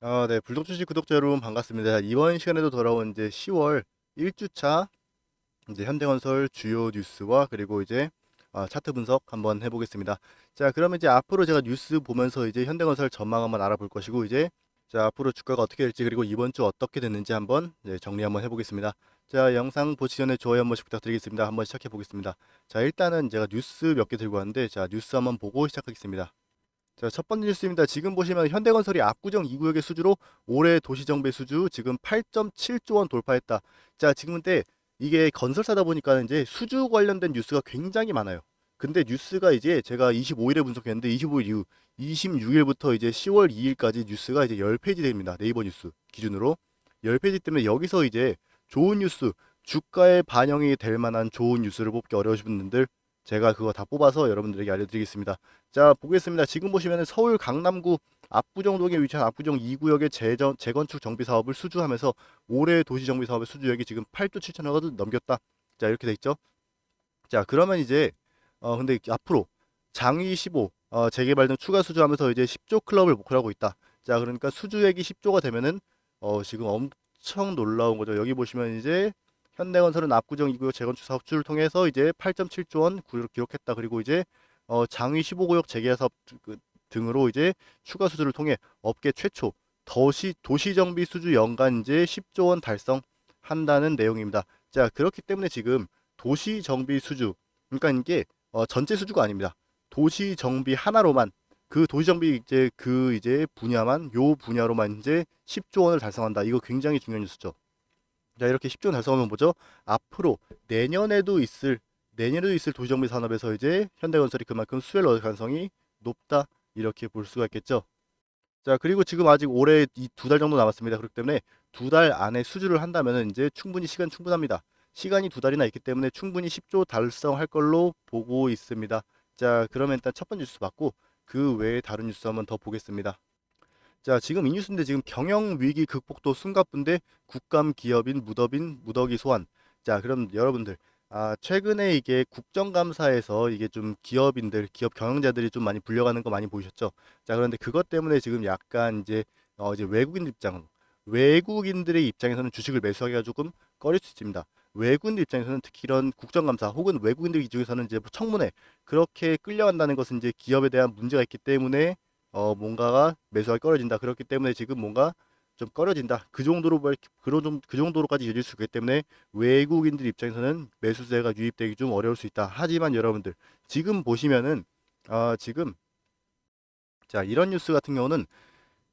아, 네. 불독 주식 구독자 여러분 반갑습니다. 이번 시간에도 돌아온 이제 10월 1주차 이제 현대건설 주요 뉴스와 그리고 이제 아, 차트 분석 한번 해보겠습니다. 자, 그러면 이제 앞으로 제가 뉴스 보면서 이제 현대건설 전망 한번 알아볼 것이고 이제 자, 앞으로 주가가 어떻게 될지 그리고 이번 주 어떻게 됐는지 한번 이제 정리 한번 해보겠습니다. 자, 영상 보시기 전에 좋아요 한 번씩 부탁드리겠습니다. 한번 시작해 보겠습니다. 자, 일단은 제가 뉴스 몇 개 들고 왔는데 자, 뉴스 한번 보고 시작하겠습니다. 자, 첫 번째 뉴스입니다. 지금 보시면 현대건설이 압구정 2구역의 수주로 올해 도시정비 수주 지금 8.7조 원 돌파했다. 자, 지금 근데 이게 건설사다 보니까 이제 수주 관련된 뉴스가 굉장히 많아요. 근데 뉴스가 이제 제가 25일에 분석했는데 25일 이후 26일부터 이제 10월 2일까지 뉴스가 이제 10페이지 됩니다. 네이버 뉴스 기준으로 10페이지 때문에 여기서 이제 좋은 뉴스, 주가에 반영이 될 만한 좋은 뉴스를 뽑기 어려우신 분들 제가 그거 다 뽑아서 여러분들에게 알려드리겠습니다. 자, 보겠습니다. 지금 보시면 서울 강남구 압구정동에 위치한 압구정 2구역의 재전, 재건축 정비 사업을 수주하면서 올해 도시 정비 사업의 수주액이 지금 8조 7천억을 넘겼다. 자, 이렇게 돼 있죠. 자, 그러면 이제 어 근데 앞으로 장위 15 어, 재개발 등 추가 수주하면서 이제 10조 클럽을 목표로 하고 있다. 자, 그러니까 수주액이 10조가 되면은 어 지금 엄청 놀라운 거죠. 여기 보시면 이제 현대건설은 압구정 2구역 재건축 사업 수주를 통해서 이제 8.7조 원 구- 기록했다. 그리고 이제 어, 장위 15구역 재개 사업 등- 그- 등으로 이제 추가 수주를 통해 업계 최초 도시 도시 정비 수주 연간 이제 10조 원 달성한다는 내용입니다. 자, 그렇기 때문에 지금 도시 정비 수주 그러니까 이게 어, 전체 수주가 아닙니다. 도시 정비 하나로만 그 도시 정비 이제 그 이제 분야만 요 분야로만 이제 10조 원을 달성한다. 이거 굉장히 중요한 뉴스죠. 자, 이렇게 10조 원 달성하면 뭐죠? 앞으로 내년에도 있을 내년에도 있을 도시정비 산업에서 이제 현대건설이 그만큼 수혜를 얻을 가능성이 높다. 이렇게 볼 수가 있겠죠. 자, 그리고 지금 아직 올해 이 두 달 정도 남았습니다. 그렇기 때문에 두 달 안에 수주를 한다면은 이제 충분히 시간 충분합니다. 시간이 두 달이나 있기 때문에 충분히 10조 달성할 걸로 보고 있습니다. 자, 그러면 일단 첫 번째 뉴스 받고 그 외에 다른 뉴스 한번 더 보겠습니다. 자, 지금 이 뉴스인데 지금 경영 위기 극복도 숨가쁜데 국감 기업인 무더빈 무더기 소환. 자, 그럼 여러분들 아, 최근에 이게 국정감사에서 이게 좀 기업인들, 기업 경영자들이 좀 많이 불려가는 거 많이 보셨죠? 자, 그런데 그것 때문에 지금 약간 이제 어 이제 외국인 입장으로 외국인들의 입장에서는 주식을 매수하기가 조금 꺼릴 수 있습니다. 외국인들 입장에서는 특히 이런 국정감사 혹은 외국인들 중에서는 이제 뭐 청문회 그렇게 끌려간다는 것은 이제 기업에 대한 문제가 있기 때문에 어 뭔가가 매수하기 꺼려진다. 그렇기 때문에 지금 뭔가 좀 꺼려진다. 그 정도로 그런 좀 그 정도로까지 이어질 수 있기 때문에 외국인들 입장에서는 매수세가 유입되기 좀 어려울 수 있다. 하지만 여러분들 지금 보시면은 아 지금 자 이런 뉴스 같은 경우는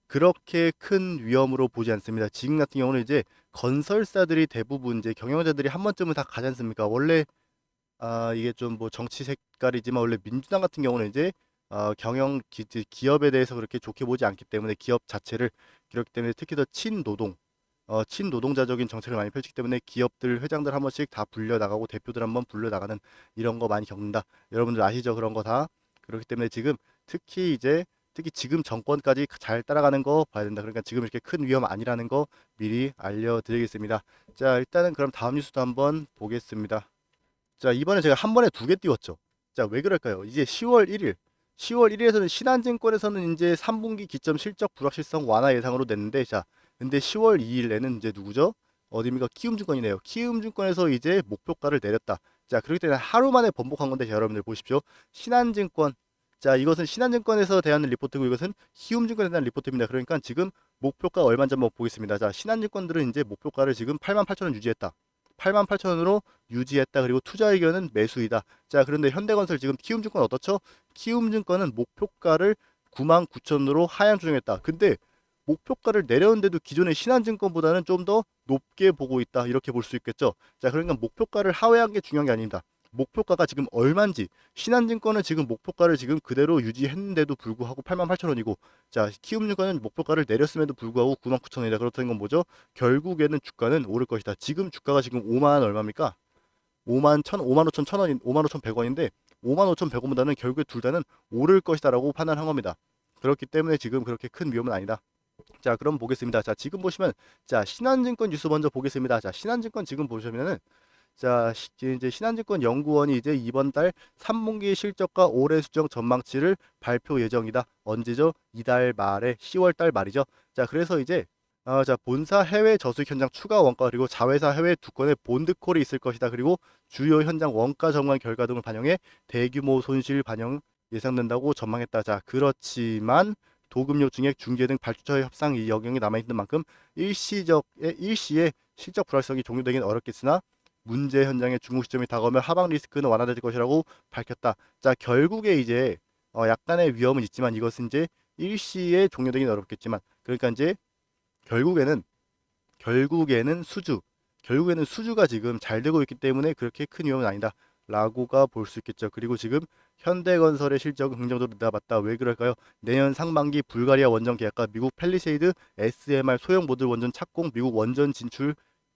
그렇게 큰 위험으로 보지 않습니다. 지금 같은 경우는 이제 건설사들이 대부분 이제 경영자들이 한 번쯤은 다 가지 않습니까? 원래 아 이게 좀 뭐 정치 색깔이지만 원래 민주당 같은 경우는 이제 어, 경영 기, 기업에 대해서 그렇게 좋게 보지 않기 때문에 기업 자체를 그렇기 때문에 특히 더 친노동 어, 친노동자적인 정책을 많이 펼치기 때문에 기업들 회장들 한 번씩 다 불려 나가고 대표들 한 번 불려 나가는 이런 거 많이 겪는다. 여러분들 아시죠? 그런 거 다. 그렇기 때문에 지금 특히 이제 특히 지금 정권까지 잘 따라가는 거 봐야 된다. 그러니까 지금 이렇게 큰 위험 아니라는 거 미리 알려드리겠습니다. 자, 일단은 그럼 다음 뉴스도 한번 보겠습니다. 자, 이번에 제가 한 번에 두 개 띄웠죠. 자, 왜 그럴까요? 이제 10월 1일 10월 1일에서는 신한증권에서는 이제 3분기 기점 실적 불확실성 완화 예상으로 냈는데 자 근데 10월 2일에는 이제 누구죠? 어디입니까? 키움증권이네요. 키움증권에서 이제 목표가를 내렸다. 자 그렇기 때문에 하루 만에 번복한 건데 여러분들 보십시오. 신한증권 자 이것은 신한증권에서 대한 리포트고 이것은 키움증권에 대한 리포트입니다. 그러니까 지금 목표가 얼마인지 한번 보겠습니다. 자 신한증권들은 이제 목표가를 지금 88,000원 유지했다. 8만 8천원으로 유지했다. 그리고 투자 의견은 매수이다. 자, 그런데 현대건설 지금 키움증권 어떻죠? 키움증권은 목표가를 9만 9천으로 하향 조정했다. 근데 목표가를 내렸는데도 기존의 신한증권보다는 좀 더 높게 보고 있다. 이렇게 볼 수 있겠죠. 자, 그러니까 목표가를 하회한 게 중요한 게 아닙니다. 목표가가 지금 얼마인지 신한증권은 지금 목표가를 지금 그대로 유지했는데도 불구하고 8만 8천 원이고 자 키움증권은 목표가를 내렸음에도 불구하고 9만 9천 원이다 그렇다는 건 뭐죠? 결국에는 주가는 오를 것이다. 지금 주가가 지금 5만 얼마입니까? 5만 1천 5만 5천 천 원, 5만 5천 100원인데 5만 5천 100원보다는 결국에 둘 다는 오를 것이다라고 판단한 겁니다. 그렇기 때문에 지금 그렇게 큰 위험은 아니다. 자 그럼 보겠습니다. 자 지금 보시면 자 신한증권 뉴스 먼저 보겠습니다. 자 신한증권 지금 보시면은 자, 시- 이제 신한증권 연구원이 이제 이번 달 3분기 실적과 올해 수정 전망치를 발표 예정이다. 언제죠? 이달 말에 10월 달 말이죠. 자, 그래서 이제 어, 자, 본사 해외 저수익 현장 추가 원가 그리고 자회사 해외 두 건의 본드콜이 있을 것이다. 그리고 주요 현장 원가 정관 결과 등을 반영해 대규모 손실 반영 예상된다고 전망했다. 자, 그렇지만 도급료 증액 중개 등 발주처의 협상 이 영향이 남아 있는 만큼 일시적의 일시에 실적 불확실성이 종료되긴 어렵겠으나 문제 현장의 중국 시점이 다가오면 하방 리스크는 완화될 것이라고 밝혔다. 자, 결국에 이제 어, 약간의 위험은 있지만 이것은 이제 일시에 종료되긴 어렵겠지만 그러니까 이제 결국에는 결국에는 수주 결국에는 수주가 지금 잘 되고 있기 때문에 그렇게 큰 위험은 아니다. 라고가 볼 수 있겠죠. 그리고 지금 현대건설의 실적은 긍정적으로 내다봤다. 왜 그럴까요? 내년 상반기 불가리아 원전 계약과 미국 펠리세이드 SMR 소형 모듈 원전 착공, 미국 원전 진출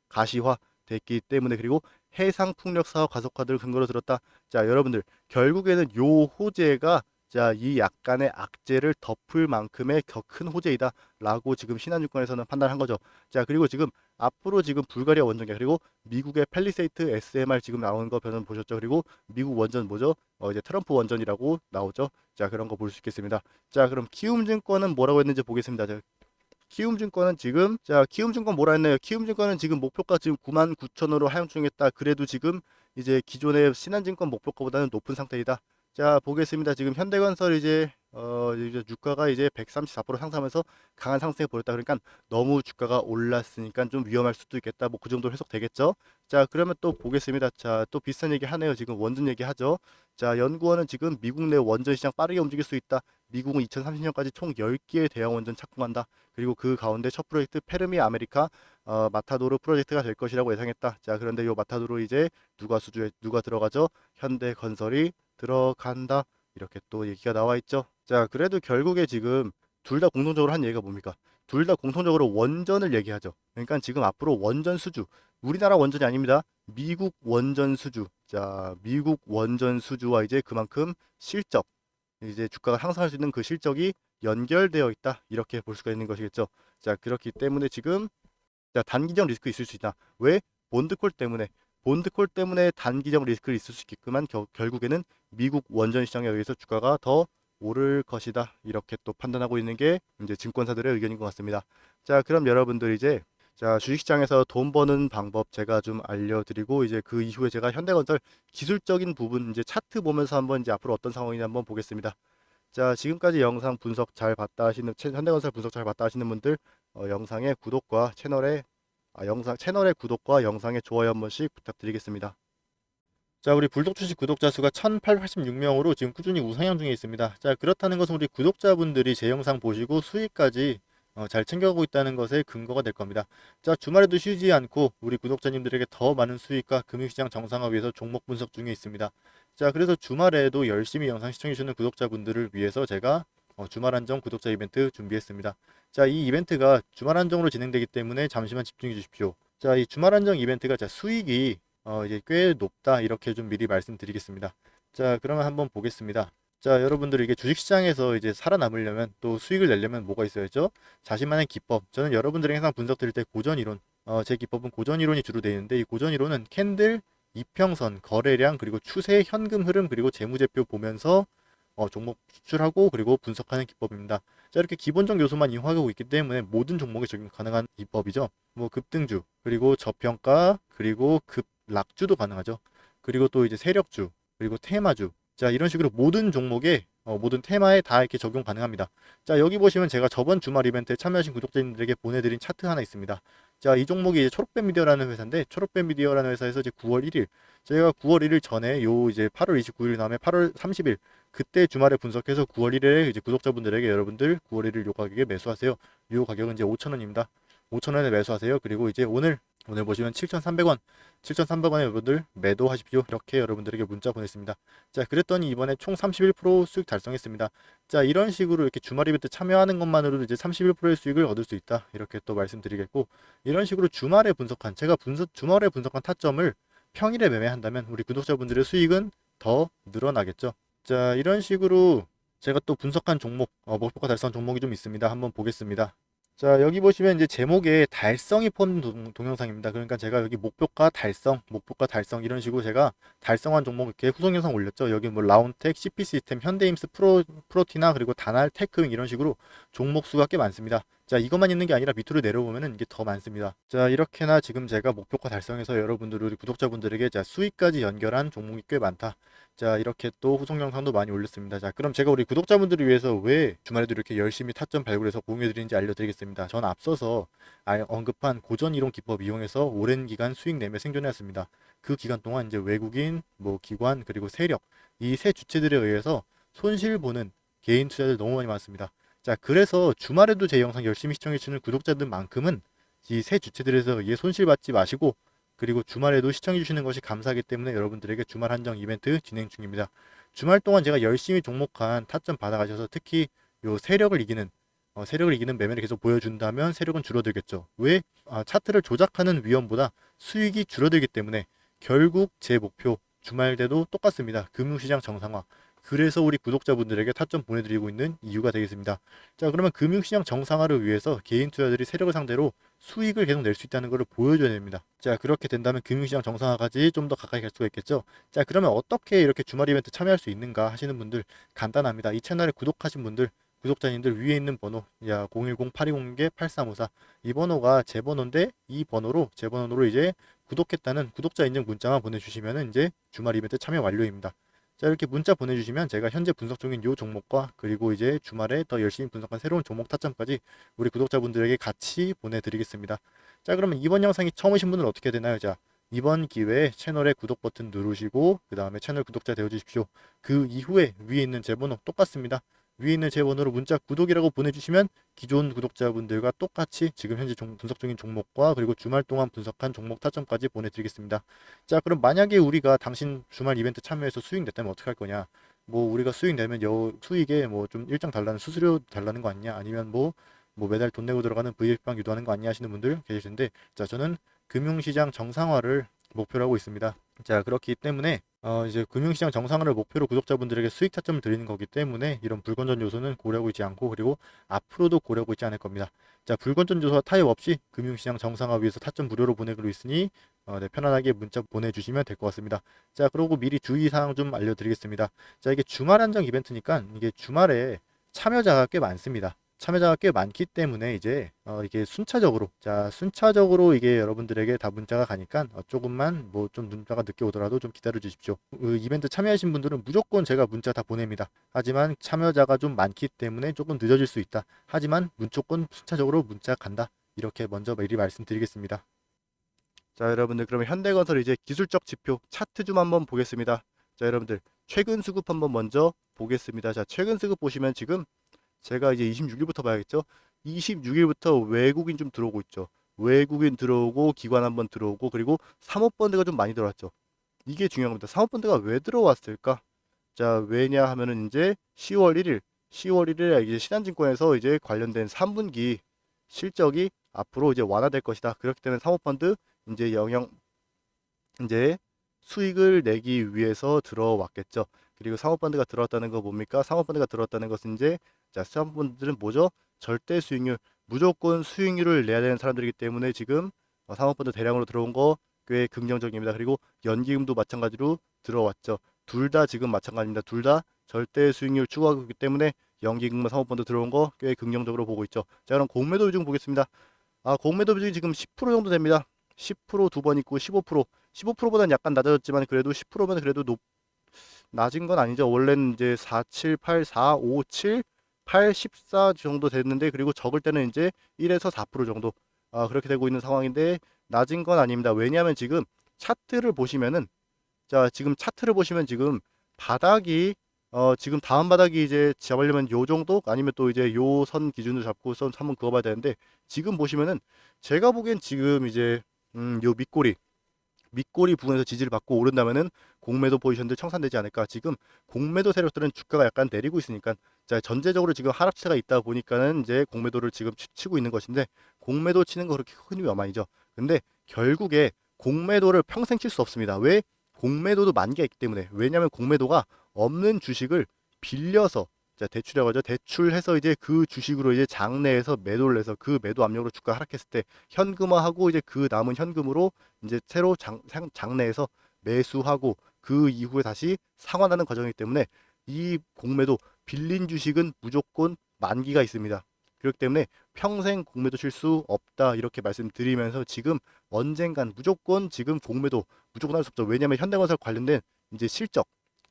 가시화 됐기 때문에 그리고 해상 풍력 사업 가속화들을 근거로 들었다. 자, 여러분들 결국에는 요 호재가 자, 이 약간의 악재를 덮을 만큼의 더큰 호재이다 라고 지금 신한증권에서는 판단한 거죠. 자, 그리고 지금 앞으로 지금 불가리아 원전계 그리고 미국의 펠리세이트 SMR 지금 나오는 거 변은 보셨죠? 그리고 미국 원전 뭐죠? 어, 이제 트럼프 원전이라고 나오죠. 자, 그런 거 볼 수 있겠습니다. 자, 그럼 키움증권은 뭐라고 했는지 보겠습니다. 자, 키움증권은 지금 자 키움증권 뭐라 했나요? 키움증권은 지금 목표가 지금 9만 9천으로 하향 중했다. 그래도 지금 이제 기존의 신한증권 목표가보다는 높은 상태이다. 자 보겠습니다. 지금 현대건설 이제 어 이제 주가가 이제 134% 상승하면서 강한 상승에 보였다. 그러니까 너무 주가가 올랐으니까 좀 위험할 수도 있겠다. 뭐 그 정도 해석되겠죠. 자 그러면 또 보겠습니다. 자 또 비슷한 얘기 하네요. 지금 원전 얘기 하죠. 자 연구원은 지금 미국 내 원전 시장 빠르게 움직일 수 있다. 미국은 2030년까지 총 10개의 대형 원전 착공한다. 그리고 그 가운데 첫 프로젝트 페르미 아메리카 어, 마타도르 프로젝트가 될 것이라고 예상했다. 자 그런데 요 마타도르 이제 누가 수주에 누가 들어가죠? 현대건설이 들어간다. 이렇게 또 얘기가 나와 있죠. 자 그래도 결국에 지금 둘 다 공통적으로 한 얘기가 뭡니까? 둘 다 공통적으로 원전을 얘기하죠. 그러니까 지금 앞으로 원전 수주 우리나라 원전이 아닙니다. 미국 원전 수주. 자 미국 원전 수주와 이제 그만큼 실적 이제 주가가 상승할 수 있는 그 실적이 연결되어 있다 이렇게 볼 수가 있는 것이겠죠. 자 그렇기 때문에 지금 자 단기적 리스크 있을 수 있다. 왜 본드콜 때문에 본드콜 때문에 단기적 리스크를 있을 수 있겠지만 겨- 결국에는 미국 원전 시장에 의해서 주가가 더 오를 것이다 이렇게 또 판단하고 있는 게 이제 증권사들의 의견인 것 같습니다. 자 그럼 여러분들 이제 자 주식시장에서 돈 버는 방법 제가 좀 알려드리고 이제 그 이후에 제가 현대건설 기술적인 부분 이제 차트 보면서 한번 이제 앞으로 어떤 상황이냐 한번 보겠습니다. 자 지금까지 영상 분석 잘 봤다 하시는 채- 현대건설 분석 잘 봤다 하시는 분들 어, 영상의 구독과 채널에 아, 영상 채널의 구독과 영상의 좋아요 한 번씩 부탁드리겠습니다. 자, 우리 불독 주식 구독자 수가 1886명으로 지금 꾸준히 우상향 중에 있습니다. 자, 그렇다는 것은 우리 구독자분들이 제 영상 보시고 수익까지 어, 잘 챙겨가고 있다는 것의 근거가 될 겁니다. 자, 주말에도 쉬지 않고 우리 구독자님들에게 더 많은 수익과 금융시장 정상화 위해서 종목 분석 중에 있습니다. 자, 그래서 주말에도 열심히 영상 시청해주시는 구독자분들을 위해서 제가 어, 주말 한정 구독자 이벤트 준비했습니다. 자, 이 이벤트가 주말 한정으로 진행되기 때문에 잠시만 집중해 주십시오. 자, 이 주말 한정 이벤트가 자, 수익이 어, 이제 꽤 높다 이렇게 좀 미리 말씀드리겠습니다. 자, 그러면 한번 보겠습니다. 자, 여러분들 이게 주식시장에서 이제 살아남으려면 또 수익을 내려면 뭐가 있어야죠? 자신만의 기법. 저는 여러분들에게 항상 분석 드릴 때 고전 이론. 어, 제 기법은 고전 이론이 주로 되어 있는데 이 고전 이론은 캔들, 이평선, 거래량, 그리고 추세, 현금 흐름, 그리고 재무제표 보면서 어, 종목 추출하고 그리고 분석하는 기법입니다. 자, 이렇게 기본적 요소만 이용하고 있기 때문에 모든 종목에 적용 가능한 기법이죠. 뭐 급등주, 그리고 저평가, 그리고 급락주도 가능하죠. 그리고 또 이제 세력주, 그리고 테마주. 자, 이런 식으로 모든 종목에 어, 모든 테마에 다 이렇게 적용 가능합니다. 자, 여기 보시면 제가 저번 주말 이벤트에 참여하신 구독자님들에게 보내드린 차트 하나 있습니다. 자, 이 종목이 이제 초록뱀 미디어라는 회사인데 초록뱀 미디어라는 회사에서 이제 9월 1일 저희가 9월 1일 전에 요 이제 8월 29일 다음에 8월 30일 그때 주말에 분석해서 9월 1일에 이제 구독자분들에게 여러분들 9월 1일 요 가격에 매수하세요. 요 가격은 이제 5,000원입니다. 5,000원에 매수하세요. 그리고 이제 오늘 오늘 보시면 7,300원, 7,300원에 여러분들 매도하십시오. 이렇게 여러분들에게 문자 보냈습니다. 자, 그랬더니 이번에 총 31% 수익 달성했습니다. 자, 이런 식으로 이렇게 주말 이벤트 참여하는 것만으로도 이제 31%의 수익을 얻을 수 있다. 이렇게 또 말씀드리겠고, 이런 식으로 주말에 분석한 제가 분석 주말에 분석한 타점을 평일에 매매한다면 우리 구독자분들의 수익은 더 늘어나겠죠. 자, 이런 식으로 제가 또 분석한 종목, 어, 목표가 달성 종목이 좀 있습니다. 한번 보겠습니다. 자 여기 보시면 이제 제목에 달성이 포함된 동, 동영상입니다. 그러니까 제가 여기 목표가 달성, 목표가 달성 이런 식으로 제가 달성한 종목 이렇게 후속 영상 올렸죠. 여기 뭐 라운텍, CP 시스템, 현대임스, 프로 프로티나 그리고 다날, 테크윙 이런 식으로 종목 수가 꽤 많습니다. 자 이것만 있는 게 아니라 밑으로 내려오면은 이게 더 많습니다. 자 이렇게나 지금 제가 목표가 달성해서 여러분들 우리 구독자분들에게 자 수익까지 연결한 종목이 꽤 많다. 자 이렇게 또 후속 영상도 많이 올렸습니다. 자 그럼 제가 우리 구독자분들을 위해서 왜 주말에도 이렇게 열심히 타점 발굴해서 공유해드리는지 알려드리겠습니다. 전 앞서서 아- 언급한 고전 이론 기법 이용해서 오랜 기간 수익 내며 생존해왔습니다. 그 기간 동안 이제 외국인, 뭐 기관 그리고 세력 이 세 주체들에 의해서 손실 보는 개인 투자들 너무 많이 많습니다. 자 그래서 주말에도 제 영상 열심히 시청해주시는 구독자들만큼은 이 세 주체들에서 의해 손실 받지 마시고 그리고 주말에도 시청해주시는 것이 감사하기 때문에 여러분들에게 주말 한정 이벤트 진행 중입니다. 주말 동안 제가 열심히 종목한 타점 받아가셔서 특히 요 세력을 이기는 어, 세력을 이기는 매매를 계속 보여준다면 세력은 줄어들겠죠. 왜? 아, 차트를 조작하는 위험보다 수익이 줄어들기 때문에 결국 제 목표 주말대도 똑같습니다. 금융시장 정상화. 그래서 우리 구독자분들에게 타점 보내드리고 있는 이유가 되겠습니다. 자 그러면 금융시장 정상화를 위해서 개인 투자들이 세력을 상대로 수익을 계속 낼 수 있다는 것을 보여줘야 됩니다. 자 그렇게 된다면 금융시장 정상화까지 좀 더 가까이 갈 수가 있겠죠. 자 그러면 어떻게 이렇게 주말 이벤트 참여할 수 있는가 하시는 분들 간단합니다. 이 채널에 구독하신 분들 구독자님들 위에 있는 번호 야 010-820-8354 이 번호가 제 번호인데 이 번호로 제 번호로 이제 구독했다는 구독자 인증 문자만 보내주시면 이제 주말 이벤트 참여 완료입니다. 자 이렇게 문자 보내주시면 제가 현재 분석 중인 요 종목과 그리고 이제 주말에 더 열심히 분석한 새로운 종목 타점까지 우리 구독자분들에게 같이 보내드리겠습니다. 자 그러면 이번 영상이 처음 오신 분은 어떻게 되나요? 자 이번 기회에 채널에 구독 버튼 누르시고 그 다음에 채널 구독자 되어주십시오. 그 이후에 위에 있는 제 번호 똑같습니다. 위에 있는 제 번호로 문자 구독이라고 보내주시면 기존 구독자분들과 똑같이 지금 현재 종- 분석 중인 종목과 그리고 주말 동안 분석한 종목 타점까지 보내드리겠습니다. 자 그럼 만약에 우리가 당신 주말 이벤트 참여해서 수익 냈다면 어떻게 할 거냐? 뭐 우리가 수익 내면 여 수익에 뭐 좀 일정 달라는 수수료 달라는 거 아니냐? 아니면 뭐뭐 매달 돈 내고 들어가는 VF방 유도하는 거 아니냐 하시는 분들 계실 텐데 자 저는 금융시장 정상화를 목표로 하고 있습니다. 자 그렇기 때문에 어 이제 금융시장 정상화를 목표로 구독자분들에게 수익 타점을 드리는 거기 때문에 이런 불건전 요소는 고려하고 있지 않고 그리고 앞으로도 고려하고 있지 않을 겁니다. 자 불건전 요소와 타협 없이 금융시장 정상화 위해서 타점 무료로 보내기로 있으니 어, 네, 편안하게 문자 보내주시면 될 것 같습니다. 자 그리고 미리 주의사항 좀 알려드리겠습니다. 자 이게 주말 한정 이벤트니까 이게 주말에 참여자가 꽤 많습니다. 참여자가 꽤 많기 때문에 이제 어 이게 순차적으로 자 순차적으로 이게 여러분들에게 다 문자가 가니까 어 조금만 뭐 좀 문자가 늦게 오더라도 좀 기다려 주십시오. 그 이벤트 참여하신 분들은 무조건 제가 문자 다 보냅니다. 하지만 참여자가 좀 많기 때문에 조금 늦어질 수 있다. 하지만 무조건 순차적으로 문자 간다. 이렇게 먼저 미리 말씀드리겠습니다. 자 여러분들 그러면 현대건설 이제 기술적 지표 차트 좀 한번 보겠습니다. 자 여러분들 최근 수급 한번 먼저 보겠습니다. 자 최근 수급 보시면 지금 제가 이제 26일부터 봐야겠죠. 26일부터 외국인 좀 들어오고 있죠. 외국인 들어오고 기관 한번 들어오고 그리고 사모펀드가 좀 많이 들어왔죠. 이게 중요한 겁니다. 사모펀드가 왜 들어왔을까? 자 왜냐 하면은 이제 10월 1일 10월 1일에 이제 신한증권에서 이제 관련된 3분기 실적이 앞으로 이제 완화될 것이다. 그렇기 때문에 사모펀드 이제 영영 이제 수익을 내기 위해서 들어왔겠죠. 그리고 사모펀드가 들어왔다는 거 뭡니까? 사모펀드가 들어왔다는 것은 이제 자, 사모펀드들은 뭐죠? 절대 수익률, 무조건 수익률을 내야 되는 사람들이기 때문에 지금 어, 사모펀드 대량으로 들어온 거 꽤 긍정적입니다. 그리고 연기금도 마찬가지로 들어왔죠. 둘 다 지금 마찬가지입니다. 둘 다 절대 수익률 추구하고 있기 때문에 연기금과 사모펀드 들어온 거 꽤 긍정적으로 보고 있죠. 자, 그럼 공매도 비중 보겠습니다. 아, 공매도 비중이 지금 10% 정도 됩니다. 10%두 번 있고 15%, 15%보다는 약간 낮아졌지만 그래도 10%면 그래도 높 낮은 건 아니죠. 원래는 이제 4, 7, 8, 4, 5, 7, 8, 14 정도 됐는데 그리고 적을 때는 이제 1에서 4% 정도 아, 그렇게 되고 있는 상황인데 낮은 건 아닙니다. 왜냐하면 지금 차트를 보시면은 자 지금 차트를 보시면 지금 바닥이 어 지금 다음 바닥이 이제 잡으려면 요 정도 아니면 또 이제 요 선 기준으로 잡고 선 한번 그어봐야 되는데 지금 보시면은 제가 보기엔 지금 이제 음요 밑꼬리 밑꼬리 부분에서 지지를 받고 오른다면은 공매도 포지션들 청산되지 않을까. 지금 공매도 세력들은 주가가 약간 내리고 있으니까 자 전체적으로 지금 하락세가 있다 보니까는 이제 공매도를 지금 치- 치고 있는 것인데 공매도 치는 거 그렇게 큰 위험 아니죠. 근데 결국에 공매도를 평생 칠 수 없습니다. 왜? 공매도도 만기가 있기 때문에. 왜냐하면 공매도가 없는 주식을 빌려서 자, 하죠. 대출해서 이제 그 주식으로 이제 장내에서 매도를 해서 그 매도 압력으로 주가 하락했을 때 현금화하고 이제 그 남은 현금으로 이제 새로 장, 장- 장내에서 매수하고 그 이후에 다시 상환하는 과정이기 때문에 이 공매도 빌린 주식은 무조건 만기가 있습니다. 그렇기 때문에 평생 공매도 칠 수 없다 이렇게 말씀드리면서 지금 언젠간 무조건 지금 공매도 무조건 할 수 없죠. 왜냐하면 현대건설 관련된 이제 실적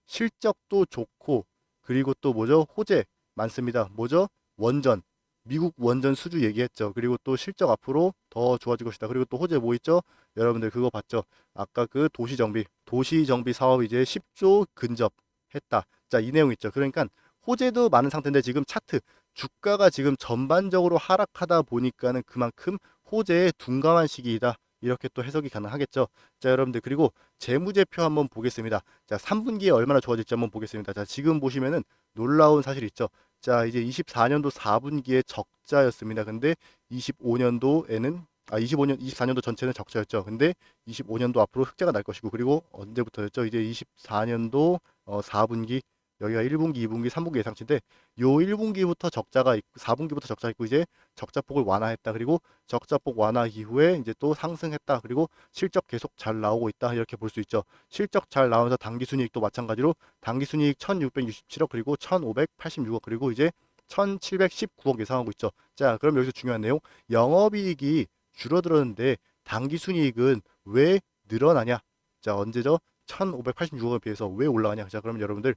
실적도 좋고 그리고 또 뭐죠 호재 많습니다. 뭐죠 원전 미국 원전 수주 얘기했죠. 그리고 또 실적 앞으로 더 좋아질 것이다. 그리고 또 호재 뭐 있죠? 여러분들 그거 봤죠? 아까 그 도시 정비 도시 정비 사업 이제 10조 근접했다. 자 이 내용 있죠. 그러니까 호재도 많은 상태인데 지금 차트 주가가 지금 전반적으로 하락하다 보니까는 그만큼 호재에 둔감한 시기이다. 이렇게 또 해석이 가능하겠죠. 자, 여러분들 그리고 재무제표 한번 보겠습니다. 자, 3분기에 얼마나 좋아질지 한번 보겠습니다. 자, 지금 보시면은 놀라운 사실 있죠. 자, 이제 24년도 4분기에 적자였습니다. 근데 25년도에는 아 25년 24년도 전체는 적자였죠. 근데 25년도 앞으로 흑자가 날 것이고 그리고 언제부터였죠? 이제 24년도 어 4분기 여기가 1분기, 2분기, 3분기 예상치인데 요 1분기부터 적자가 있고 4분기부터 적자 있고 이제 적자폭을 완화했다. 그리고 적자폭 완화 이후에 이제 또 상승했다. 그리고 실적 계속 잘 나오고 있다. 이렇게 볼 수 있죠. 실적 잘 나오면서 당기 순이익도 마찬가지로 당기 순이익 1,667억 그리고 1,586억 그리고 이제 1,719억 예상하고 있죠. 자, 그럼 여기서 중요한 내용 영업이익이 줄어들었는데 당기 순이익은 왜 늘어나냐? 자, 언제죠? 1,586억에 비해서 왜 올라가냐? 자, 그러면 여러분들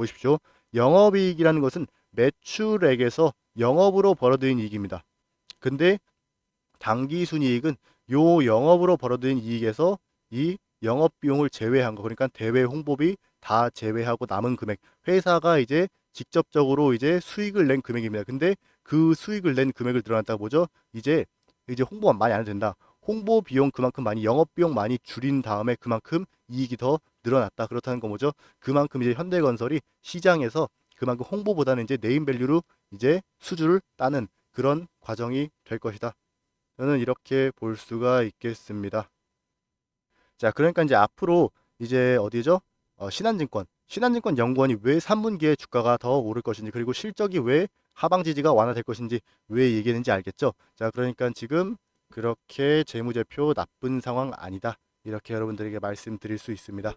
보십시오. 영업이익이라는 것은 매출액에서 영업으로 벌어들인 이익입니다. 근데 당기순이익은 요 영업으로 벌어들인 이익에서 이 영업 비용을 제외한 거 그러니까 대외 홍보비 다 제외하고 남은 금액 회사가 이제 직접적으로 이제 수익을 낸 금액입니다. 근데 그 수익을 낸 금액을 늘어났다고 보죠. 이제 이제 홍보가 많이 안 된다. 홍보 비용 그만큼 많이 영업 비용 많이 줄인 다음에 그만큼 이익이 더 늘어났다. 그렇다는 거 뭐죠? 그만큼 이제 현대건설이 시장에서 그만큼 홍보보다는 이제 네임밸류로 이제 수주를 따는 그런 과정이 될 것이다. 저는 이렇게 볼 수가 있겠습니다. 자, 그러니까 이제 앞으로 이제 어디죠? 어, 신한증권, 신한증권 연구원이 왜 3분기에 주가가 더 오를 것인지 그리고 실적이 왜 하방 지지가 완화될 것인지 왜 얘기했는지 알겠죠? 자, 그러니까 지금 그렇게 재무제표 나쁜 상황 아니다. 이렇게 여러분들에게 말씀드릴 수 있습니다.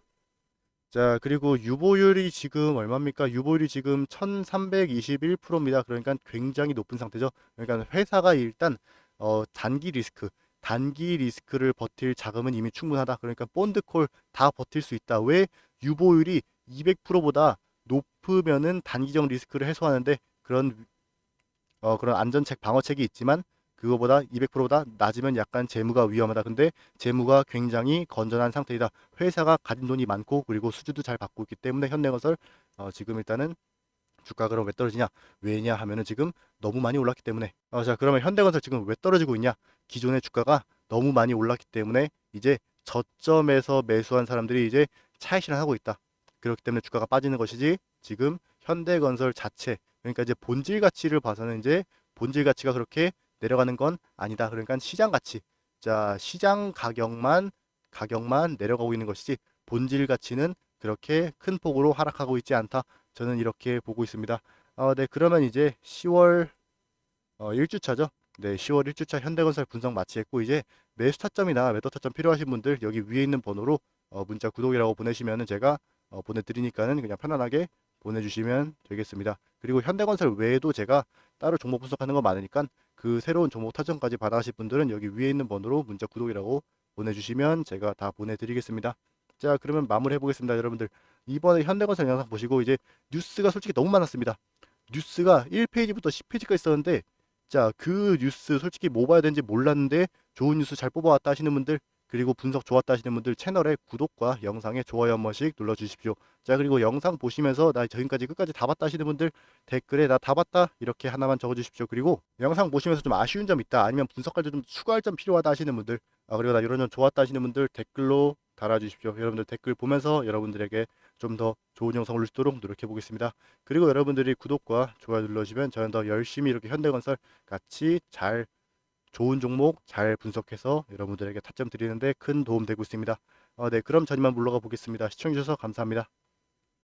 자, 그리고 유보율이 지금 얼마입니까? 유보율이 지금 1321%입니다. 그러니까 굉장히 높은 상태죠. 그러니까 회사가 일단 어, 단기 리스크, 단기 리스크를 버틸 자금은 이미 충분하다. 그러니까 본드콜 다 버틸 수 있다. 왜 유보율이 200%보다 높으면은 단기적 리스크를 해소하는데 그런 어, 그런 안전책 방어책이 있지만 그거보다 200%보다 낮으면 약간 재무가 위험하다. 근데 재무가 굉장히 건전한 상태이다. 회사가 가진 돈이 많고 그리고 수주도 잘 받고 있기 때문에 현대건설 어, 지금 일단은 주가 그럼 왜 떨어지냐? 왜냐 하면은 지금 너무 많이 올랐기 때문에. 어, 자 그러면 현대건설 지금 왜 떨어지고 있냐? 기존의 주가가 너무 많이 올랐기 때문에 이제 저점에서 매수한 사람들이 이제 차익 실현 하고 있다. 그렇기 때문에 주가가 빠지는 것이지 지금 현대건설 자체 그러니까 이제 본질 가치를 봐서는 이제 본질 가치가 그렇게 내려가는 건 아니다. 그러니까 시장 가치. 자, 시장 가격만 가격만 내려가고 있는 것이지 본질 가치는 그렇게 큰 폭으로 하락하고 있지 않다. 저는 이렇게 보고 있습니다. 어, 네, 그러면 이제 10월 어, 1주차죠. 네, 10월 1주차 현대건설 분석 마치겠고 이제 매수 타점이나 매도 타점 필요하신 분들 여기 위에 있는 번호로 어, 문자 구독이라고 보내시면은 제가 어, 보내드리니까는 그냥 편안하게 보내주시면 되겠습니다. 그리고 현대건설 외에도 제가 따로 종목 분석하는 거 많으니까 그 새로운 종목 타점까지 받아가실 분들은 여기 위에 있는 번호로 문자 구독이라고 보내주시면 제가 다 보내드리겠습니다. 자 그러면 마무리 해보겠습니다 여러분들 이번에 현대건설 영상 보시고 이제 뉴스가 솔직히 너무 많았습니다 뉴스가 1페이지부터 10페이지까지 있었는데 자 그 뉴스 솔직히 뭐 봐야 되는지 몰랐는데 좋은 뉴스 잘 뽑아왔다 하시는 분들 그리고 분석 좋았다 하시는 분들 채널에 구독과 영상에 좋아요 한 번씩 눌러 주십시오 자 그리고 영상 보시면서 나 지금까지 끝까지 다 봤다 하시는 분들 댓글에 나 다 봤다 이렇게 하나만 적어 주십시오 그리고 영상 보시면서 좀 아쉬운 점 있다 아니면 분석할 때 좀 추가할 점 필요하다 하시는 분들 아 그리고 나 이런 점 좋았다 하시는 분들 댓글로 달아주십시오. 여러분들 댓글 보면서 여러분들에게 좀 더 좋은 영상 올릴 수 있도록 노력해 보겠습니다. 그리고 여러분들이 구독과 좋아요 눌러주시면 저는 더 열심히 이렇게 현대건설 같이 잘 좋은 종목 잘 분석해서 여러분들에게 타점 드리는데 큰 도움 되고 있습니다. 어, 네, 그럼 전 이만 물러가 보겠습니다. 시청해주셔서 감사합니다.